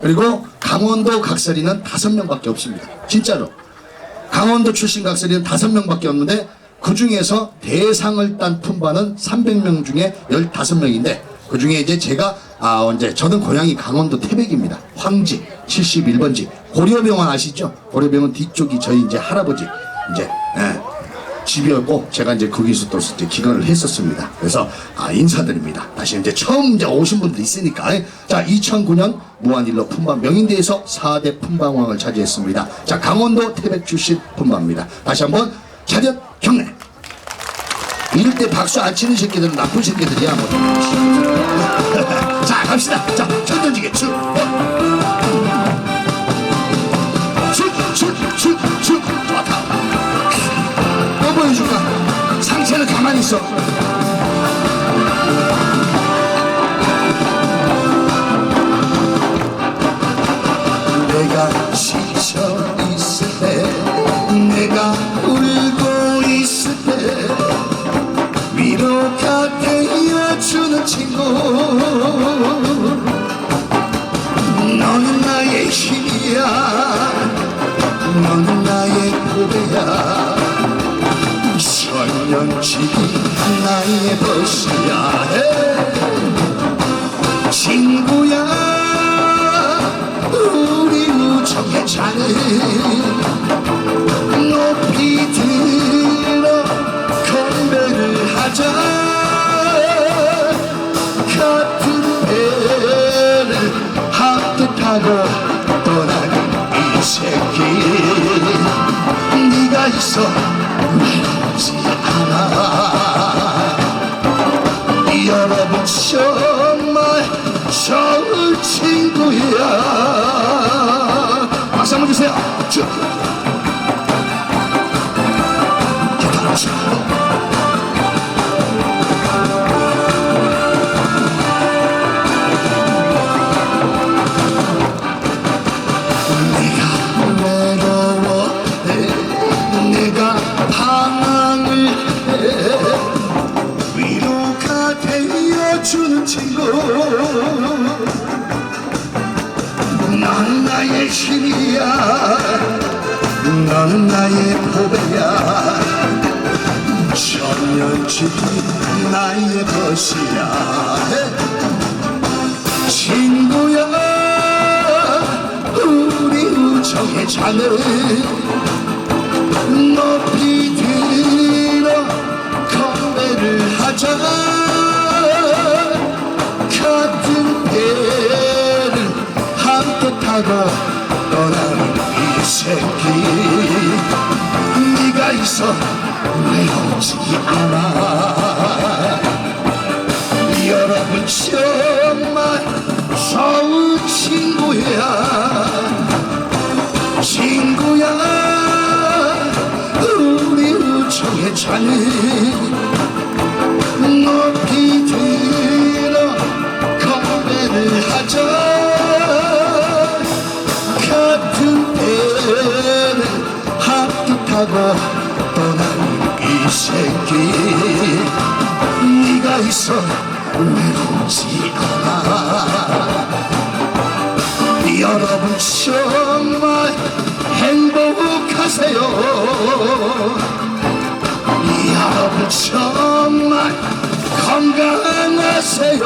그리고 강원도 각설이는 다섯 명밖에 없습니다. 진짜로. 강원도 출신 각설이는 다섯 명밖에 없는데 그 중에서 대상을 딴 품바는 300명 중에 15명인데 그 중에 이제 제가 아 언제 저는 고향이 강원도 태백입니다. 황지 71번지 고려병원 아시죠? 고려병원 뒤쪽이 저희 이제 할아버지 이제 예, 집이었고 제가 이제 거기서 또 이제 기간을 했었습니다. 그래서 아, 인사드립니다. 다시 이제 처음 이제 오신 분들 있으니까 자 2009년 무한일로 품바 명인대에서 4대 품방왕을 차지했습니다. 자 강원도 태백 출신 품바입니다. 다시 한번 차렷 경례. 이럴 때 박수 안 치는 새끼들은 나쁜 새끼들이야 뭐. 자 갑시다. 자천 던지게 쭉. 가만히 있어. 내가 지쳐 있을 때, 내가 울고 있을 때, 위로가 되어주는 친구. 천년치기 나의 벗이야 친구야 우리 우정의 잔을 높이 들어 건배를 하자. 같은 배를 함께 타고 떠나는 이 새끼. 네가 있어 좋은 친구야 되어주는 친구. 넌 나의 힘이야. 넌 나의 보배야. 천년치 나의 벗이야. 친구야 우리 우정의 잔을 높이 들어 건배를 하자 타고 떠나는 이 새끼. 네가 있어 외롭지 않아 여러분 정말 좋은 친구야. 친구야. 우리 우정의 잔을 타고 떠나는 이 새끼. 네가 있어 외롭지 않아. 여러분 정말 행복하세요. 여러분 정말 건강하세요